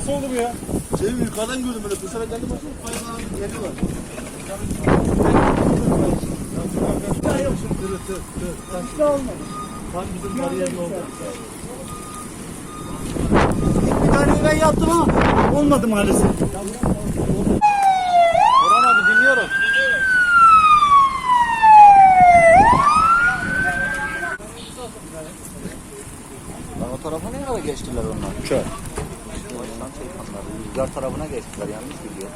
Nasıl oldu bu ya? Şey yukarıdan gördüm böyle. Bu sefer geldim bakayım. Kayıklar geliyorlar. Tam bizim bariyerin oldu. Bir tane ben yaptım ama olmadı maalesef. Orhan abi dinliyorum. Lan o tarafa ne ara geçtiler onlar? Kör. Şeytanlar. Rüzgar tarafına geçtiler yanlış biliyor.